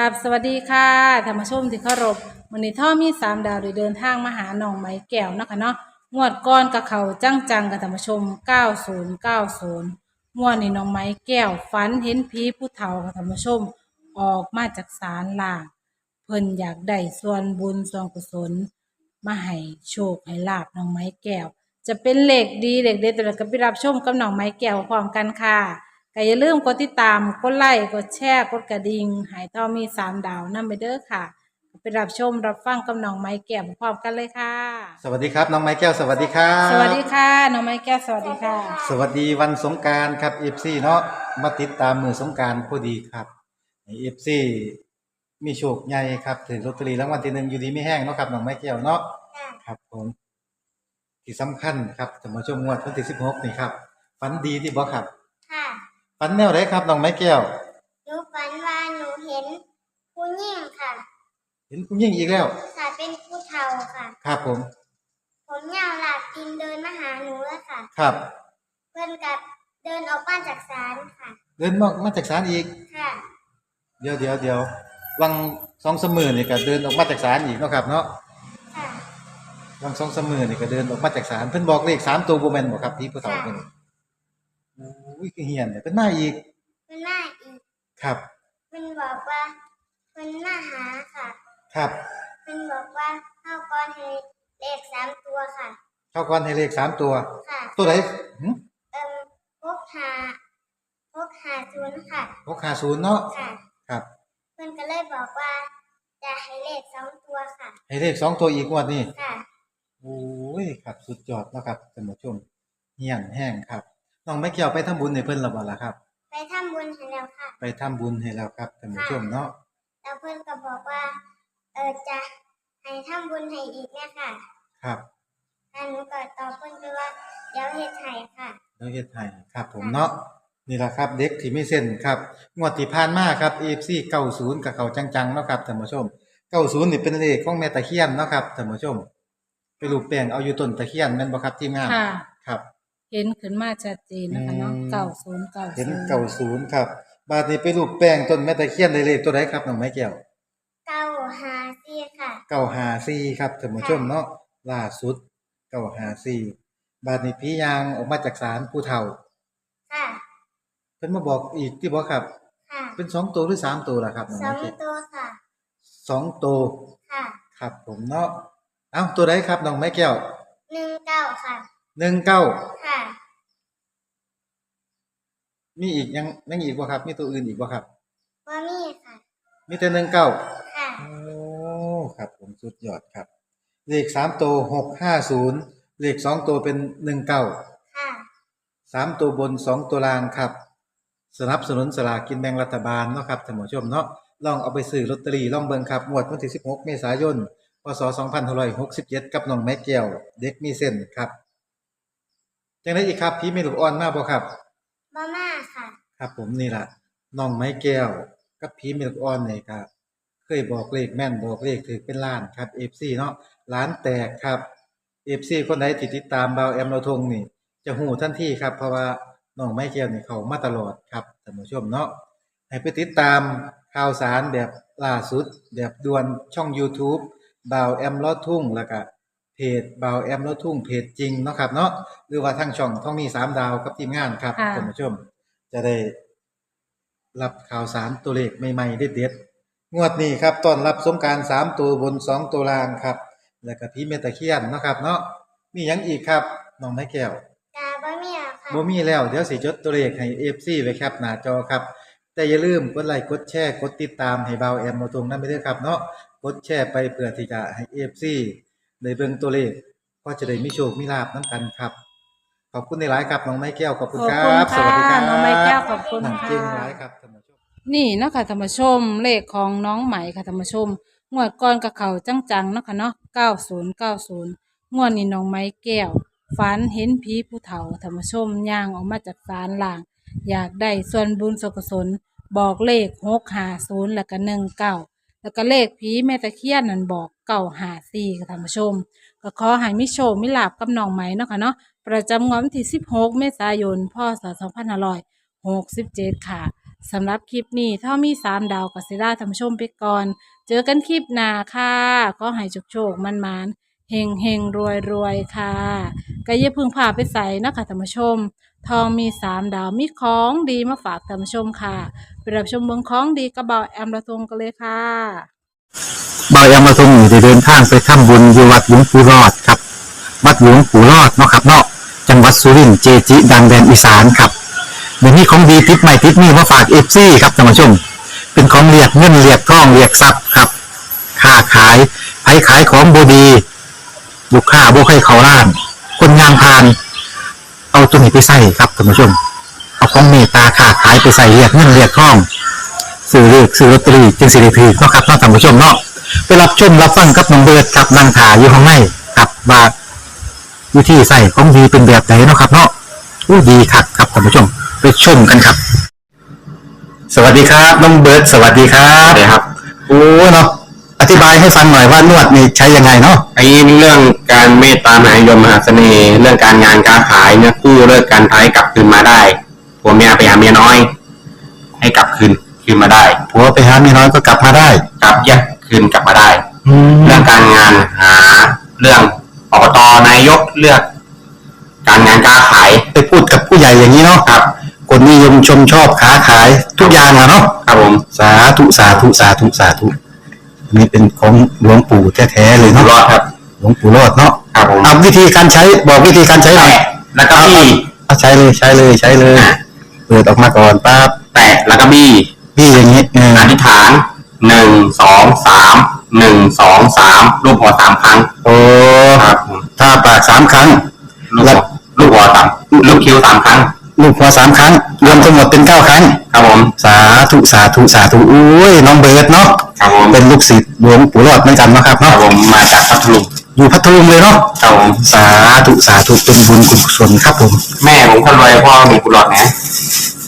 กับสวัสดีค่ะธรรมชมที่เคารพวันนี้ท่อมีสามดาวได้เดินทางมาหาหนองไม้แก้วนะคะเนาะงวดก้อนกับเขาจังจังกับธรรมชม 9090งวดนี้หนองไม้แก้วฝันเห็นผีผู้เฒ่ากับธรรมชม ออกมาจากศาลล่างเพิ่นอยากได้ส่วนบุญส่วนกุศล มาให้โชคให้ลาบน้องไม้แก้ว จะเป็นเหล็กดีเหล็กเด็ดแต่ก็ไปรับชมกับน้องไม้แก้วพร้อมกันค่ะ ก็อย่าลืมกดติดตาม กดไลค์ กดแชร์ กดกระดิ่งใหายต่อมีสามดาวนั่นไปเด้อค่ะก็ไปรับชมรับฟังกับน้องไม้แก้วพร้อมกันเลยค่ะ สวัสดีครับ น้องไม้แก้วสวัสดีครับสวัสดีค่ะ น้องไม้แก้วสวัสดีค่ะ สวัสดีวันสงกรารครับเอฟซีเนาะมาติดตามมือสงกรารพอดีครับเอฟซีมีโชคใหญ่ครับถึงลอตเตอรี่รางวัลที่หนึ่งอยู่ดีไม่แห้งเนาะครับน้องไม้แก้วเนาะครับผมที่สำคัญครับจะมาชมงวดวันที่สิบหกนี่ครับฝันดีที่บอกครับค่ะ ฝันแนวไหนครับน้องไม้แก้ว หนูฝันว่าหนูเห็นผู้หญิงค่ะเห็นคุณยิ่งอีกแล้ว ค่ะเป็นผู้เฒ่าค่ะ ครับผม ผมยาวหลากตินเดินมาหาหนูแล้วค่ะ ครับ เพื่อนกับเดินออกบ้านจากศาลค่ะ เดินมามาจากศาลอีก ค่ะ เดี๋ยวเดี๋ยวเดี๋ยววังสองสามมือนี่ก็เดินออกมาจากศาลอีกเนาะครับเนาะค่ะ วังสองสามมือนี่ก็เดินออกมาจากศาลเพิ่นบอกเลขสามตัวบ่แม่นบ่ครับพี่ผู้เฒ่าเพิ่นโอ้ยคือเฮียนเนี่ยเพิ่นมาอีกเพื่อนมาอีก ครับเพื่อนบอกว่าเพื่อนมาหาค่ะ ครับเพื่อนบอกว่าเข้าก้อนให้เลขสามตัวค่ะ เข้าก่อนให้เลขสามตัว ค่ะ ตัวไหนหึเอิ่มพกหาพกหาศูนย์ค่ะ650เนาะค่ะ ครับเพื่อนก็เลยบอกว่า จะให้เลขสองตัวค่ะ ให้เลขสองตัวอีกงวดนี้ค่ะ โอ้ยครับ สุดยอดเนาะครับท่านผู้ชมเฮียนแห้งครับ น้องไม่เกี่ยวไปทำบุญให้เพิ่นแล้วบ่ล่ะครับ ไปทำบุญให้แล้วค่ะ ไปทำบุญให้แล้วครับท่านผู้ชมเนาะแล้วเพื่อนก็บอกว่า เออจะให้ทำบุญให้อีกเนี่ยค่ะครับอันหนูก็ตอบเพื่อนไปว่าเดี๋ยวเฮ็ดให้ค่ะ แล้วเฮ็ดให้ครับผมเนาะนี่แหละครับ เด็กที่ไม่เส้นครับงวดที่ผ่านมาครับ AFC 90กับเขาจังๆเนาะครับท่านผู้ชม90นี่เป็นเลขของแม่ตะเคียนเนาะครับท่านผู้ชม ไปรูปแป้งเอาอยู่ต้นตะเคียนแม่นบ่ครับทีมงานค่ะ ครับ เห็นขึ้นมาชัดเจนนะคะเนาะอืมเก้าศูนย์เก้าเห็นศูนย์90ครับ บาดนี้ไปรูปแป้งต้นแม่ตะเคียนได้เลขตัวใดครับน้องไม้แก้วเก้าหาซี่ค่ะ954ครับท่านผู้ชมเนาะล่าสุด954บาดนี้พี่ยางออกมาจากศาลผู้เฒ่าค่ะเพิ่นมาบอกอีกที่บ่ครับค่ะเป็นสองตัวหรือสามตัวล่ะครับน้องสอไม้งแก้วตัวค่ะสองตัวค่ะครับผมเนาะเอ้าตัวใดครับน้องไม้แก้วหนึ่งเก้าค่ะ หนึ่งเก้าค่ะ มีอีกยังยังอีกบ่ครับ มีตัวอื่นอีกบ่ครับว่ามีค่ะ มีแต่หนึ่งเก้าค่ะ โอ้ครับ ผมสุดยอดครับ เลขสามตัวหกห้าศูนย์เลขสองตัวเป็นหนึ่งเก้าค่ะ สามตัวบนสองตัวล่างครับ สนับสนุนสลากกินแบ่งรัฐบาลเนาะครับท่านผู้ชมเนาะลองเอาไปซื้อลอตเตอรี่ลองเบิ่งครับงวดวันที่สิบหกเมษายนพศสองพันหกสิบเจ็ดกับน้องไม้แก้ว เด็กมีเส้นครับ จังไดอีกครับพี่เมลูกอ่อนมาบ่ครับบ่มาค่ะ ครับ ผมนี่ล่ะน้องไม้แก้วกับพีเมลกออนนี่ครับเคยบอกเลขแม่นบอกเลขถือเป็นล้านครับ FC เนาะล้านแตกครับ FC คนใดที่ติดตามเบาแอมเราทงนี่ จะหูทันทีครับ เพราะว่าน้องไม้แก้วนี่เขามาตลอดครับท่านผู้ชมเนาะให้ไปติดตามข่าวสารแบบล่าสุด แบบด่วนช่อง YouTube บ่าวแอมลอดทุ่งแล้วก็ เพจบ่าวแอมลอดทุ่งเพจจริงเนาะครับเนาะหรือว่าทางช่องท่องมีสามดาวกับทีมงานครับค่ะ ท่านผู้ชม จะได้รับข่าวสารตัวเลขใหม่ๆเด็ดๆงวดนี้ครับต้อนรับสงกรารสามตัวบนสองตัวล่างครับ แล้วก็พี่เมตะเคียนเนาะครับ เนาะมีหยังอีกครับน้องไม้แก้ว กาบ่มีแล้วค่ะ บ่มีแล้วเดี๋ยวสิจดตัวเลขให้ FC ไว้ครับหน้าจอครับ แต่อย่าลืมกดไลค์กดแชร์กดติดตามให้เบาแอมมาตรงนั้นไปด้วยครับเนาะกดแชร์ไปเพื่อที่จะให้ FC ได้เบิ่งตัวเลขก็จะได้มีโชคมีลาบน้ำกันครับ ขอบคุณในหลายๆครับน้องไม้แก้วขอบคุณขอบคคุณรับ สวัสดีคค่ะรับน้องไม้แก้วขอบคุณหนังค่ะเก่งหลายครับท่านผู้ชม นี่เนาะคะธรรมชมเลขของน้องไหมค่ะธรรมชมงวดก่อนกับเขาจังๆเนาะค่ะเนาะ9090งวดนี้น้องไม้แก้วฝันเห็นผีผู้เฒ่าธรรมชมย่างออกมาจากศาลล่าง อยากได้ส่วนบุญส่วนกุศลบอกเลข650แล้วก็19 แล้วก็เลขผีแม่ตะเคียนนั่นบอก954ค่ะธรรมชม ก็ขอให้มิโชคมิลาบกับน้องไหมเนาะค่ะเนาะประจำงวดวันที่ 16 เมษายนพศ2567 ค่ะสำหรับคลิปนี้ถ้ามีสามดาวกัสิล่าท่านผู้ชมไปก่อน เจอกันคลิปหน้าค่ะก็ให้โชคโชคๆมันมันๆเฮงเฮงรวยรวยค่ะก็อย่าพึ่งพาไปใส่นะคะท่านผู้ชม ทองมีสามดาวมีของดีมาฝากท่านผู้ชมค่ะ ไปรับชมเมืองของดีกระเบาแอมระทงกันเลยค่ะบายามาทรงอยู่เดินทางไปทำบุญอยู่วัดหลวงปู่รอดครับ วัดหลวงปู่รอดเนาะครับเนาะจังหวัดสุรินทร์เจจิ ดังแดนอีสานครับเดี๋ยวนี้ของดีติดใหม่ติดนี่มาฝากเอฟซีครับท่านผู้ชม เป็นของเรียกเงินเรียกทองเรียกทรัพย์ครับค้าขายไผขายของบดีลูกค้าบ่ให้เขาล้าน คนงานพาน เอาตัวนี้ไปใส่ครับท่านผู้ชม ของเมตตาค้าขายไปใส่เรียกเงินเรียกทองซื้อเลือกซื้อลอตเตอรี่จึงสิริพีเนาะครับเนาะท่านผู้ชมเนาะไปรับชมรับฟังกับน้องเบิร์ดกับนางถาอยู่ข้างในกับว่าวิธีใส่ของดีเป็นแบบไหนเนาะครับเนาะอู้ดีคักครับท่านผู้ชมไปชมกันครับ สวัสดีครับน้องเบิร์ดสวัสดีครับสวัสดีครับโอ้เนาะอธิบายให้ฟังหน่อยว่านวดนี่ใช้ยังไงเนาะไอ้เรื่องการเมตตามหานิยมมหาเสน่ห์เรื่องการงานการขายเนี่ยกู้เลิกการท้ายกลับคืนมาได้ ผัวเมียไปหาเมียน้อย ให้กลับคืนคืนมาได้ผัวไปหาเมียน้อยก็กลับมาได้กลับแยกคืนกลับมาได้แล้เรื่วองการงานหาเรื่องอบตนายกเลือก การงานการขายไปพูดกับผู้ใหญ่อย่างนี้เนาะครับ คนนิยมชมชอบค้าขายทุกอย่างอะเนาะครับผมสาธุสาธุสาธุสาธุอันนี้เป็นของหลวงปู่แท้ๆเลยอยู่เนาะรอดครับ หลวงปู่รอดเนาะครับผมเอาวิธีการใช้บอกวิธีการใช้หน่อย แตะแล้วก็บี้เอาใช้เลยใช้เลยใช้เลย เปิดออกมาก่อนปั๊บแตะแล้วก็บี้พี่อย่างนี้เอออธิษฐานหนึ่งสองสามหนึ่งสองสามรูปหัวสามครั้งโอ้ครับผมถ้าปากสามครั้ง ลูกหัวลูกหัวสามลูกคิ้วสามครั้งลูกหัวสามครั้ง รวมทั้งหมดเป็นเก้าครั้ง ครับผม สาธุสาธุสาธุอุ้ยน้องเบิร์ดเนาะครับผมเป็นลูกศิษย์หลวงปู่รอดเหมือนกันเนาะครับครับเนาะผมมาจากพัทลุงอยู่พัทลุงเลยเนาะครับผมสาธุสาธุเป็นบุญกุศลครับผม แม่ผมคนรวยพ่อมีกุหลาบนะ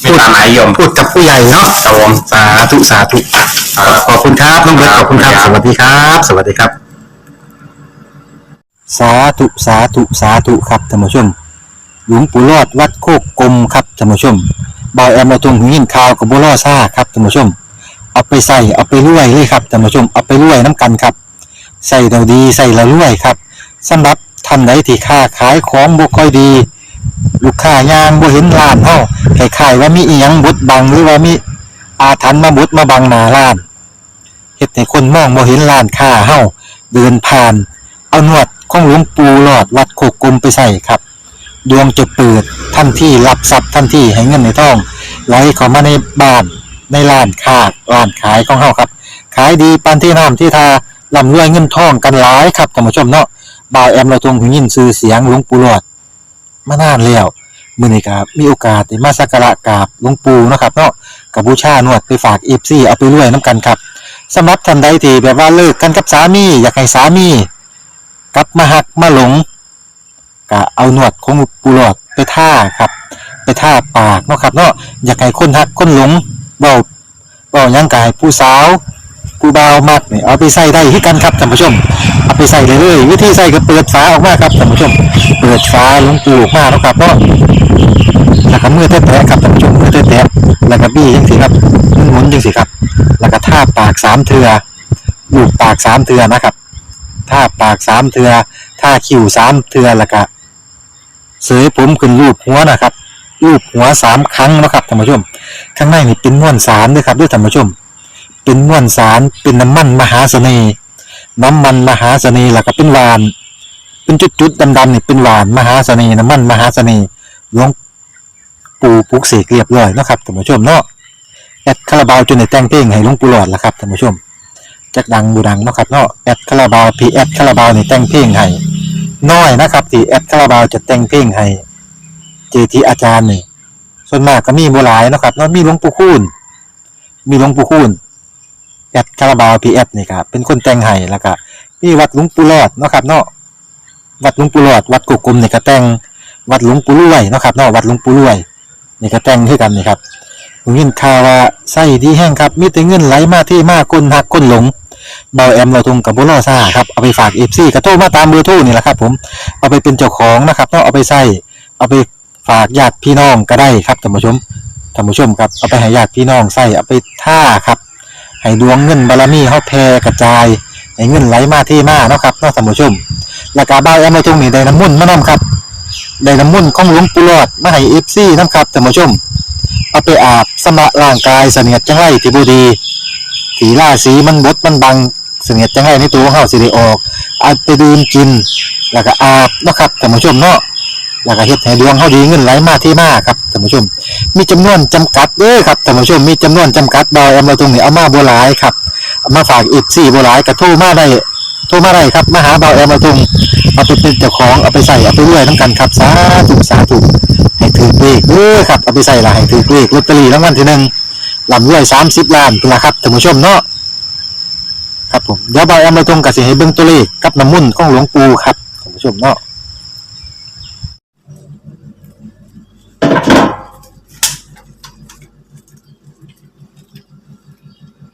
ไม่ตามหมายยมพูดกับผู้ใหญ่เนาะครับผมสาธุสาธุขอบคุณครับน้องเบิร์ตขอบคุณครับ สวัสดีครับ สวัสดีครับ สาธุสาธุสาธุครับท่านผู้ชม หลวงปู่รอดวัดโคกกลมครับท่านผู้ชมบอยแอมมาตรงหูยินข่าวกับบัวล่อซ่าครับท่านผู้ชม เอาไปใส่เอาไปรวยเลยครับท่านผู้ชมเอาไปรวยน้ำกันครับ ใส่เราดีใส่เรารวยครับสำหรับท่านใดที่ค้าขายของบ่ค่อยดี ลูกค้ายางบ่เห็นร้านเฮาคล้ายๆว่ามีอีหยังบุดบังหรือว่ามีอาถรรพ์มาบุดมาบังหน้าร้านเฮ็ดให้คนมองบ่เห็นร้านค้าเฮาเดินผ่าน เอาหนวดของหลวงปู่หลอดวัดโคกกลมไปใส่ครับ ดวงจะเปิดทันที่รับทรัพย์ทันที่ให้เงินในทองไหลเข้ามาในบ้านในร้านค้าร้านขายของเฮาครับ ขายดีปานที่น้ำที่ทาร่ำรวยเงินทองกันหลายครับท่านผู้ชมเนาะบ่าวแอมเราทรงหูยินชื่อเสียงหลวงปู่หลอด มานานแล้วมื้อนี้ก็มีโอกาสได้มาสักการะกราบหลวงปู่เนาะครับเนาะกับบูชานวดไปฝาก FC เอาไปรวยน้ำกันครับสำหรับท่านใดที่แบบว่าเลิกกันกับสามี อยากให้สามี กลับมาหักมาหลงก็เอาหนวดของปูหลอดไปท่าครับ ไปท่าปากเนาะครับเนาะอยากให้คนหักคนหลงเบาเบายังกายผู้สาว ผู้บ่าวมากนี่เอาไปใส่ได้ที่กันครับท่านผู้ชม เอาไปใส่เลยเลยวิธีใส่ก็เปิดฝาออกมาครับท่านผู้ชม เปิดฝาหลวงปูออกมาแล้วครับเนาะแล้วก็มือแตะๆครับท่านผู้ชมมือแตะๆแล้วก็บี้จังสิครับหมุนๆจังสิครับ แล้วก็ท่าปากสามเทือลูบปากสามเทือนะครับท่าปากสามเทือท่าคิ้วสามเทือแล้วก็เสยผมขึ้นรูปหัวนะครับรูปหัวสามครั้งนะครับท่านผู้ชม ข้างในนี่เป็นม้วนสารด้วยครับด้วยท่านผู้ชม เป็นมวนสาร เป็นน้ำมันมหาเสน่ห์ น้ำมันมหาเสน่ห์ล้วก็เป็นหวาน เป็นจุดๆดำๆนี่เป็นหวานมหาเสน่ห์น้ำมันมหาเสน่ห์หลวงปู่ปลุกเสกเรียบร้อยนะครับท่านผู้ชมเนาะแอดคาราบาวจนในแต่งเพลงให้หลวงปู่หลอดล่ะครับท่านผู้ชมจักดังบูดังเนาะครับเนาะแอดคาราบาวพีแอดคาราบาวนี่แต่งเพลงให้น้อยนะครับที่แอดคาราบาวจะแต่งเพลงให้เจทีอาจารย์นี่ส่วนมากก็มีบ่หลายนะครับเนาะมีหลวงปู่คูณมีหลวงปู่คูณ แอดคาราบาวพีแอดนี่ครับเป็นคนแต่งให้แล้วก็มีวัดหลวงปู่รอดเนาะครับเนาะวัดหลวงปู่รอดวัดกุกกลมนี่ก็แต่งวัดหลวงปู่รวยเนาะครับเนาะวัดหลวงปู่รวยนี่ก็แต่งคือกันนี่ครับผมยินข่าว่าไส้ดีแห้งครับมีแต่เงินไหลมาที่มากคนหักคนหลงเบาแอมเราทุงกับบุรอซ่าครับเอาไปฝากเอฟซีกระโทรมาตามเบอร์โทรนี่แหละครับ ผมเอาไปเป็นเจ้าของนะครับเนาะเอาไปใส่เอาไปฝากญาติพี่น้องก็ได้ครับท่านผู้ชมท่านผู้ชมครับเอาไปให้ญาติพี่น้องใส่เอาไปท่าครับ ให้ดวงเงินบารมีเฮาแผ่กระจายให้เงินไหลมาเทมาเนาะครับเนาะท่านผู้ชมแล้วก็บ่าแอมมาตรงนี้ได้น้ำมุ่นมานํครับได้น้ำมุ่นต์ของหลวงปู่หลอดมาให้ FC นํครับท่านผู้ชมเอาไปอาบสำระร่างกายเสนียดจังไรที่บ่ดีสีล่าสีมันบดมันบังเสนียดจังไรในตัวของเฮาสิได้ออกเอาไปดื่มกินแล้วก็อาบนะครับท่านผู้ชมเนาะ แล้วก็เฮ็ดให้ดวงเฮาดีเงินไหลมาเทมาครับท่านผู้ชม มีจำนวนจำกัดเด้อครับท่านผู้ชมมีจำนวนจำกัดบ่าวแอมราตรงนี้เอามาบ่หลายครับเอามาฝากอีก4บ่หลายก็โทรมาได้โทรมาได้ครับมาหาบ่าวแอมเราตรงเอาไปเป็นเจ้าของเอาไปใส่เอาไปรวยนํกันครับสาธุสาธุให้ถือเลขเด้อครับเอาไปใส่ละให้ถือเลขลอตเตอรี่รางวัลที่หนึ่งลำรวย30ล้านพุ่นละครับท่านผู้ชมเนาะครับผมเดี๋ยวบ่าวแอมเราตรงก็สิให้เบิ่งตัวเลขกับน้ำมุ่นของหลวงปู่ครับท่านผู้ชมเนาะ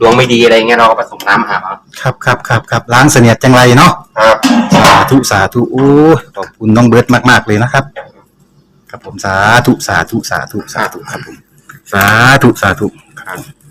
ดวงไม่ดีอะไรเงี้ยเราก็ผสมน้ำอาบเอาครับครับครับครับล้างเสนียดจังไรเนาะครับสาธุสาธุโอ้ยขอบคุณน้องเบิร์ตมาก ๆ เลยนะครับ ครับผมสาธุสาธุสาธุสาธุครับผมสาธุสาธุครับ